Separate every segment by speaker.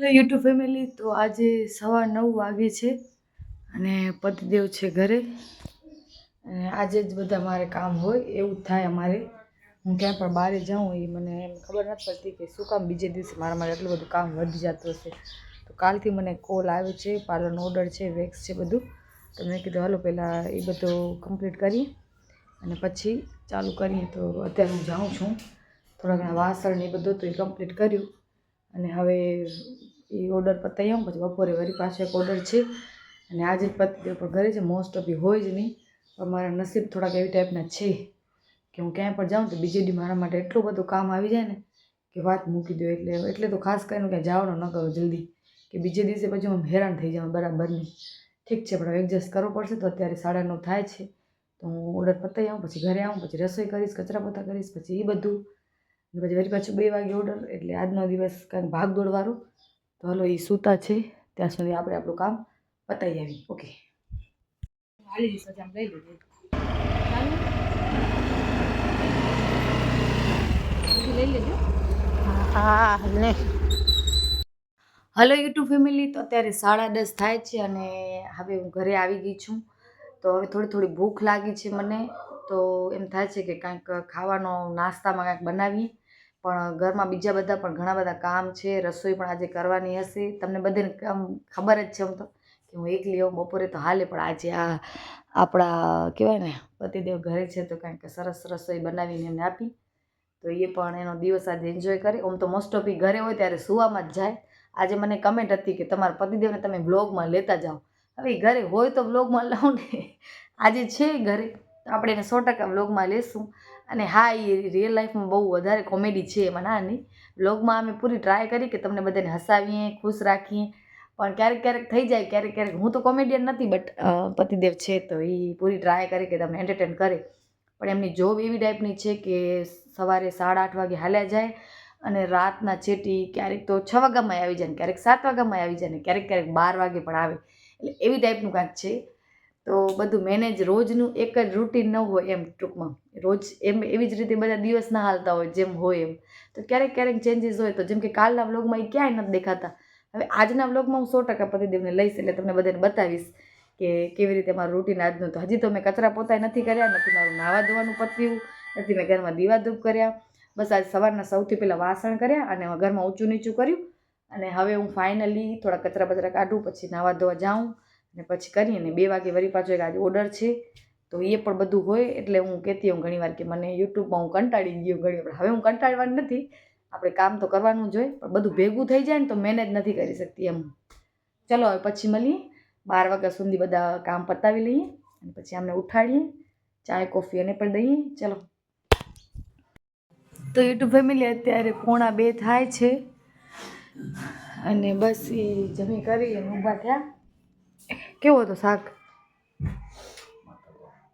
Speaker 1: Hello YouTube family, તો આજે સવા નવ વાગે છે અને પતિદેવ છે ઘરે. અને આજે જ બધા મારે કામ હોય, એવું થાય અમારે. હું ક્યાં પણ બહાર જાઉં એ મને એમ ખબર નથી પડતી કે શું કામ બીજે દિવસે મારા માટે એટલું બધું કામ વધી જતું હશે. તો કાલથી મને કોલ આવ્યો છે પાર્લરનો ઓર્ડર છે, વેક્સ છે બધું. તો મેં કીધું, હાલો, પહેલાં એ બધું કમ્પ્લીટ કરીએ અને પછી ચાલુ કરીએ. તો અત્યારે હું જાઉં છું. થોડા ઘણા વાસણ એ બધું તો એ કમ્પ્લીટ કર્યું. અને હવે એ ઓર્ડર પતાવી આવું પછી બપોરે વળી પાછો એક ઓર્ડર છે. અને આજે જ પતિદેવ પણ ઘરે છે મોસ્ટ ઓફ હોય જ નહીં. પણ મારા નસીબ થોડાક એવી ટાઈપના છે કે હું ક્યાંય પણ જાઉં તો બીજે દી મારા માટે એટલું બધું કામ આવી જાય ને કે વાત મૂકી દો. એટલે એટલે તો ખાસ કરીને ક્યાંય જવાનું ન કરો જલ્દી. કે બીજે દિવસે પછી હું હેરાન થઈ જાઉં બરાબર નહીં. ઠીક છે, પણ એડજસ્ટ કરવો પડશે તો અત્યારે સાડા નવ થાય છે. તો હું ઓર્ડર પતાવી આવું પછી ઘરે આવું, પછી રસોઈ કરીશ, કચરા પોતા કરીશ, પછી એ બધું પછી વળી પાછું બે વાગે ઓર્ડર એટલે આજનો દિવસ કંઈક ભાગ દોડવાળો તો હલો એ સૂતા છે. ત્યાં સુધી આપણે આપણું કામ પતાવી આવી ઓકે. હાલી જઈશ આમ લઈ લેજે લઈ લેજો.
Speaker 2: હા ને
Speaker 1: હલો યુટ્યુબ ફેમિલી તો અત્યારે સાડા દસ થાય છે અને હવે હું ઘરે આવી ગઈ છું. તો હવે થોડી થોડી ભૂખ લાગી છે મને. તો એમ થાય છે કે કાંઈક ખાવાનો નાસ્તામાં કાંઈક બનાવીએ. પણ ઘરમાં બીજા બધા પણ ઘણા બધા કામ છે, રસોઈ પણ આજે કરવાની હશે. તમને બધાને આમ ખબર જ છે આમ તો કે હું એકલી હોઉં, બપોરે તો હાલે, પણ આજે આ આપણા કહેવાય ને, પતિદેવ ઘરે છે તો કાંઈક સરસ રસોઈ બનાવીને એમને આપી. તો એ પણ એનો દિવસ આજે એન્જોય કરી. આમ તો મોસ્ટ ઓફ ઘરે હોય ત્યારે સુવામાં જ જાય. આજે મને કમેન્ટ હતી કે તમારા પતિદેવને તમે બ્લોગમાં લેતા જાઓ. હવે ઘરે હોય તો બ્લોગમાં લાવું ને આજે છે ઘરે. આપણે એને સો ટકા બ્લોગમાં લેશું. અને હા, એ રિયલ લાઈફમાં બહુ વધારે કોમેડી છે એમાં નાની બ્લોગમાં અમે પૂરી ટ્રાય કરી કે તમને બધાને હસાવીએ, ખુશ રાખીએ. પણ ક્યારેક ક્યારેક થઈ જાય, ક્યારેક ક્યારેક હું તો કોમેડિયન નથી બટ પતિદેવ છે તો એ પૂરી ટ્રાય કરે કે તમને એન્ટરટેન કરે. પણ એમની જોબ એવી ટાઈપની છે કે સવારે સાડા આઠ વાગે હાલ્યા જાય અને રાતના છેટી ક્યારેક તો છ વાગ્યામાં આવી જાય ને ક્યારેક સાત વાગ્યામાં આવી જાય ને ક્યારેક ક્યારેક બાર વાગે પણ આવે. એટલે એવી ટાઈપનું કાંઈક છે. તો બધું મેનેજ રોજનું એક જ રૂટીન ન હોય એમ ટૂંકમાં. રોજ એમ એવી જ રીતે બધા દિવસ ના હાલતા હોય જેમ હોય એમ. તો ક્યારેક ક્યારેક ચેન્જીસ હોય તો જેમ કે કાલના વ્લોગમાં એ ક્યાંય નથી દેખાતા. હવે આજના વ્લોગમાં હું સો ટકા પતિદેવને લઈશ એટલે તમને બધાને બતાવીશ કે કેવી રીતે મારું રૂટીન આજનું. તો હજી તો મેં કચરા પોતાય નથી કર્યા, નથી મારું નાવા ધોવાનું પત્યું, નથી મેં ઘરમાં દીવાધૂપ કર્યા. બસ આજે સવારના સૌથી પહેલાં વાસણ કર્યા અને ઘરમાં ઊંચું નીચું કર્યું. અને હવે હું ફાઇનલી થોડા કચરા બચરા કાઢું, પછી નાવા ધોવા જાઉં. અને પછી કરીએ અને બે વાગે વળી પાછો એક આજે ઓર્ડર છે, તો એ પણ બધું હોય એટલે હું કહેતી હું ઘણીવાર કે મને યુટ્યુબમાં હું કંટાળી ગયો ઘણી વાર. હવે હું કંટાળવાની નથી. આપણે કામ તો કરવાનું જ હોય, પણ બધું ભેગું થઈ જાય ને તો મેનેજ નથી કરી શકતી એમ. ચલો, હવે પછી મળીએ. બાર વાગ્યા સુધી બધા કામ પતાવી લઈએ અને પછી આમને ઉઠાડીએ, ચાય, કોફી અને પણ દઈએ. ચલો. તો યુટ્યુબ ફેમિલી અત્યારે પોણા બે થાય છે. અને બસ એ જમી કરી અને ઊભા થયા. કેવો હતો શાક?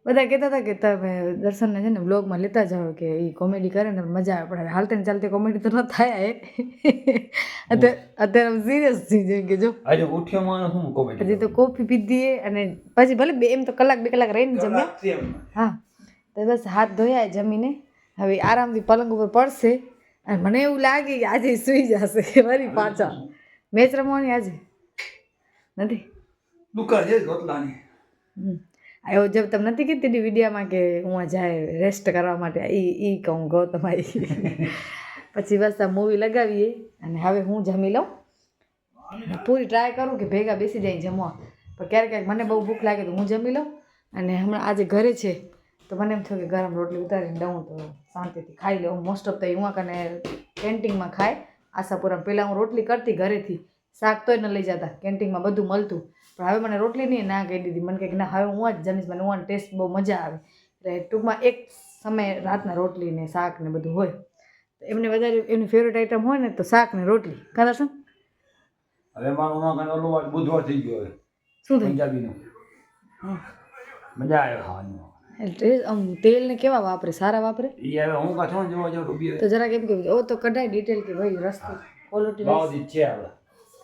Speaker 1: બધા કહેતા હતા કે તમે દર્શનને છે ને બ્લોગમાં લેતા જાઓ કે એ કોમેડી કરે ને મજા આવે. પણ હાલતે ને ચાલતી કોમેડી તો ન થાય એ. અત્યારે અત્યારે સિરિયસ થઈ જેમ કે જો.
Speaker 3: આજે ઉઠ્યો માણસ હું કોમેડી
Speaker 1: હજી તો કોફી પીધી અને પછી ભલે બે એમ તો કલાક બે કલાક રહીને જમ્યા. હા. તો બસ હાથ ધોયા જમીને. હવે આરામથી પલંગ ઉપર પડશે. અને મને એવું લાગે કે આજે સૂઈ જશે વળી પાછા. મેચ રમવાની આજે? નથી?
Speaker 3: દુકાન છે રોટલાની.
Speaker 1: આવ્યો જબ તમે નથી કીધી વિડીયામાં કે હું જાય રેસ્ટ કરવા માટે એ એ કહું ગૌતમ તમારી પછી બસ આ મૂવી લગાવીએ અને હવે હું જમી લઉં. પૂરી ટ્રાય કરું કે ભેગા બેસી જાય જમવા. પણ ક્યારેક ક્યારેક મને બહુ ભૂખ લાગે તો હું જમી લઉં. અને હમણાં આજે ઘરે છે, તો મને એમ થયું કે ગરમ રોટલી ઉતારીને દઉં તો શાંતિથી ખાઈ લઉં. મોસ્ટ ઓફ તો હું કને કેન્ટીનમાં ખાય. આશાપુરા પહેલાં હું રોટલી કરતી ઘરેથી. શાક તોય ન લઈ જતા. કેન્ટીનમાં બધું મળતું. પણ હવે મને રોટલી નહીં ના કહી દીધી. મને કહે કે ના હવે હું જ જમીશ મને હું ટેસ્ટ બહુ મજા આવે. એટલે ટૂંકમાં એક સમય રાતના રોટલી ને શાક ને બધું હોય. તો એમને વધારે એમની ફેવરેટ આઈટમ હોય ને તો શાક ને રોટલી. કાં દર્શન?
Speaker 3: હવે મારું બુધવાર થઈ ગયો
Speaker 1: શું થઈ
Speaker 3: પંજાબીનું. મજા આવે ખાવાનું.
Speaker 1: આમ તેલ ને કેવા વાપરે? સારા વાપરે?
Speaker 3: હવે હું કાં જોવા જાઉં
Speaker 1: તો જરા કેમ કે ઓ તો કઢાય ડિટેલ કે ભાઈ રસ્તો ક્વોલિટી
Speaker 3: છે આપણે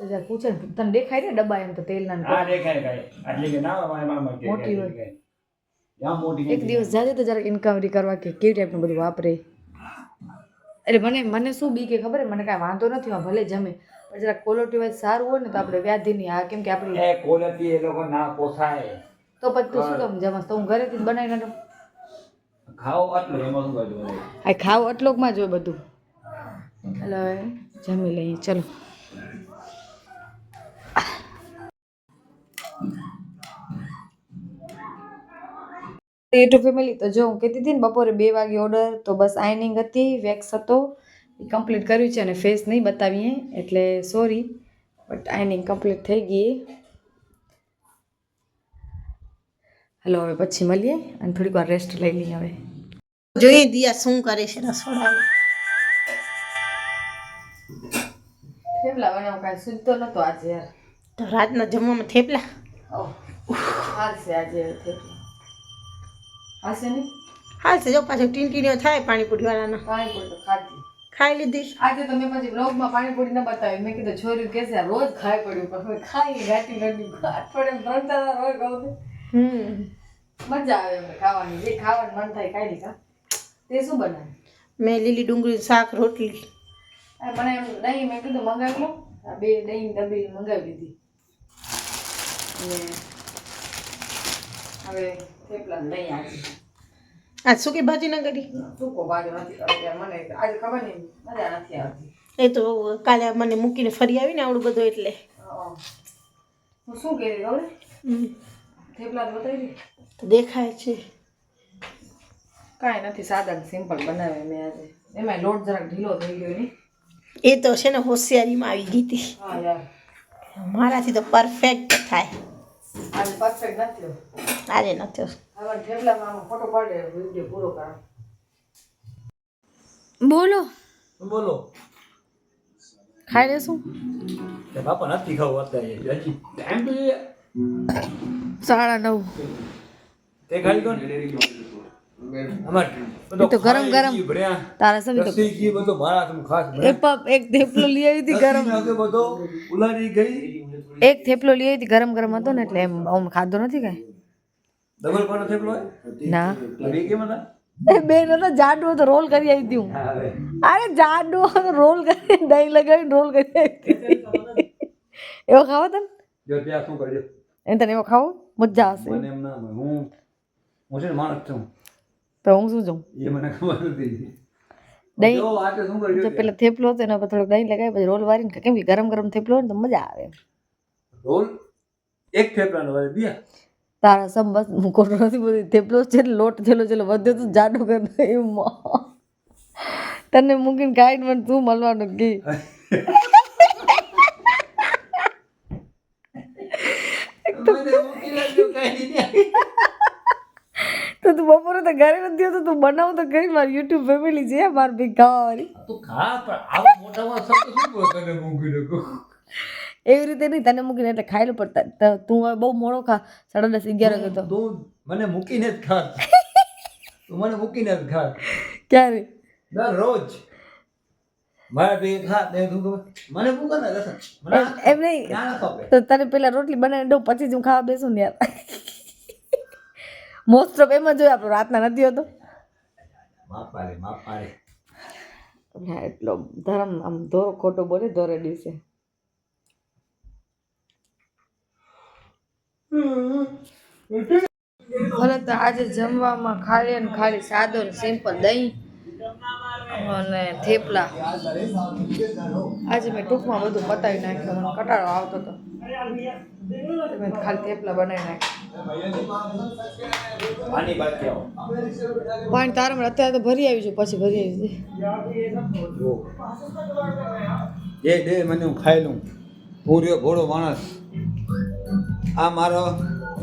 Speaker 1: તો જરા પૂછે ને તને દેખાય ને ડબ્બા એમ તો તેલના ને
Speaker 3: દેખાય આટલી કે ના મારા મામા કે
Speaker 1: મોટી હોય.
Speaker 3: યા મોટી
Speaker 1: એક દિવસ જાજે તો જરાક ઇન્કવરી કરવા કે કેવી ટાઈપનું બધું વાપરે. એટલે મને મને શું બી કે ખબર મને કાંઈ વાંધો નથી હું ભલે જમે. પણ જરા ક્વોલિટી વાઇઝ સારું હોય ને તો આપણે વ્યાધિની આ કેમ કે આપણી
Speaker 3: એ ક્વોલિટી એ લોકો ના પોસાય.
Speaker 1: તો પછી તું શું કામ જમસ? તો હું ઘરેથી જ બનાવી નાખું
Speaker 3: ખાઓ આટલું એમાં શું
Speaker 1: આ ખાવ આટલોકમાં જ હોય બધું. એટલે જમી લઈએ ચલો. યુટ્યુબ ફેમિલી તો જો હું કહેતી હતી ને બપોરે બે વાગે ઓર્ડર તો બસ આઈનિંગ હતી વેક્સ હતો. એ કમ્પ્લીટ કર્યું છે અને ફેસ નહીં બતાવીએ એટલે સોરી બટ આઈનિંગ કમ્પ્લીટ થઈ ગઈ. હલો હવે પછી મળીએ અને થોડીક વાર રેસ્ટ લઈ લઈએ હવે.
Speaker 2: જોઈએ દિયા શું કરે છે રસોડામાં.
Speaker 1: થેપલા બનાવું કાંઈ સૂચતો નહોતો આજે યાર.
Speaker 2: તો રાતના જમવામાં થેપલા?
Speaker 1: હાલશે આજે હાલશે નહીં
Speaker 2: હાલ છે જો પાછો ટીનટીણીઓ થાય પાણીપુરી વાળાના.
Speaker 1: પાણીપુરી તો ખાધી.
Speaker 2: ખાઈ લીધી.
Speaker 1: આજે તો મેં પછી બ્લોગમાં પાણીપુરી ન બતાવી. મેં કીધું છોર્યું કે છે રોજ ખાઈ પડ્યું. પણ હવે ખાઈ ગાટી ગાટી અઠવાડિયે ત્રણ ચાર રોજ હોય
Speaker 2: હમ.
Speaker 1: મજા આવે એમને ખાવાની. જે ખાવાનું મન થાય ખાઈ લીધા. તે શું બનાવે
Speaker 2: મેં લીલી ડુંગળી શાક રોટલી.
Speaker 1: મને એમ દહીં. મેં કીધું મંગાવ્યું આ બે દહીં ડબ્બી મંગાવી લીધી. અને હવે થેપલા ને દહીં આજે
Speaker 2: સુકી ભાજી ના કરી?
Speaker 1: સૂકો બાજુ નથી કરતો મને આજે ખબર નહીં મજા નથી આવતી.
Speaker 2: એ તો કાલે મને મૂકીને ફરી આવી ને આવડું બધું એટલે.
Speaker 1: હું શું થેપલા બતાવી
Speaker 2: દેખાય છે.
Speaker 1: કાંઈ નથી સાદા સિમ્પલ બનાવે મેં આજે. એમાં લોટ જરાક ઢીલો થઈ ગયો ને.
Speaker 2: એ તો છે ને હોશિયારીમાં આવી ગઈ હતી. મારાથી તો પરફેક્ટ થાય.
Speaker 1: આજે પરફેક્ટ નથી.
Speaker 2: આજે નથી
Speaker 1: હવે થેપલામાં ફોટો પાડે વીડિયો પૂરો કરો બોલો.
Speaker 3: બોલો?
Speaker 1: ખાઈ લેશું.
Speaker 3: તે બાપા નથી ખાવું અત્યારે હજી ટાઈમ તો
Speaker 1: સાડા નવ.
Speaker 3: તે ખાઈ
Speaker 1: એ તો ગરમ ગરમ. તારા સમી તો
Speaker 3: રસોઈ બધો મારા તમે ખાસ
Speaker 1: એ પપ એક થેપલો લઈ આવી હતી ગરમ.
Speaker 3: બધો ઉલારી ગઈ.
Speaker 1: એક થેપલો લઈ આવી હતી ગરમ ગરમ હતો ને એટલે એમ આમ ખાધો નથી કાંઈ.
Speaker 3: ડબલ કોનો થેપલો
Speaker 1: ના.
Speaker 3: બે કેમ હતા?
Speaker 1: બેન હતો જાડો હતો રોલ કરી આવી હતી હું. અરે જાડો રોલ કરી દહીં લગાવી રોલ કરી આવી હતી. એવો ખાવો તને?
Speaker 3: જો ત્યાં શું કરજો
Speaker 1: એ તને એવો ખાવો? મજા આવશે.
Speaker 3: મને એમ ના હું હું છે માણસ છું.
Speaker 1: તો હું શું જોઉં?
Speaker 3: એ મને ખબર નથી.
Speaker 1: દહીં?
Speaker 3: જો
Speaker 1: પેલા થેપલો હતો એના પર થોડોક દહીં લગાવી પછી રોલ વારીને ખાય. કેમ કે ગરમ ગરમ થેપલો હોય ને તો મજા આવે
Speaker 3: રોલ? એક થેપલાનો હોય બે?
Speaker 1: તારા સમ બસ હું ખોટો નથી બધી થેપલો છે ને લોટ થેલો છેલો વધ્યો તો જાડો કર એમ. તને મૂકીને કાઢી મને તું મળવાનું કી?
Speaker 3: મને મૂકી કાંઈ નહીં.
Speaker 1: તો બપોરે તો ઘરે નથી હોતો તું બનાવ તો કરી મારી યુટ્યુબ ફેમિલી છે મારી ભી
Speaker 3: તો ખા પણ આવા મોટામાં સબ શું તને મૂકી નાખું
Speaker 1: એવી રીતે નહીં તને મૂકીને એટલે ખાઈ લો પડતા તું હવે બહુ મોડો ખા સાડા દસ અગિયાર વાગે તો.
Speaker 3: તું મને મૂકીને જ ખા. તું મને મૂકીને જ ખા.
Speaker 1: ક્યારે?
Speaker 3: દરરોજ ભેગી મને આ
Speaker 1: એમ નહીં. તો તને પેલા રોટલી બનાવી દઉં પછી જ હું ખાવા બેસું ને યાર. મોસ્ટ ઓફ એમ જ હોય આપણો રાતના નથી હોતો. એટલો ધર્મ આમ ધોરો ખોટો બોલે ધોરે દિવસે. ભલે તો આજે જમવામાં ખાલી અને ખાલી સાદો ને સિમ્પલ દહીં અને થેપલા. આજે મેં ટૂંકમાં બધું પતાવી નાખ્યું મને કટાળો આવતો હતો. તો ખાલી થેપલા બનાવી નાખ્યા. પાણી તારામાં અત્યારે તો ભરી આવી છું પછી ભરી આવી
Speaker 3: એ દે મને હું ખાઈ લઉં. પૂર્યો ભોળો માણસ. આ મારો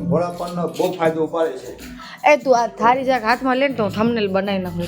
Speaker 3: ઘોડાપણનો બહુ ફાયદો ઉપાડે છે.
Speaker 1: એ તું આ થારી જાક હાથમાં લે ને તો હું થંબનેલ બનાવી નાખું.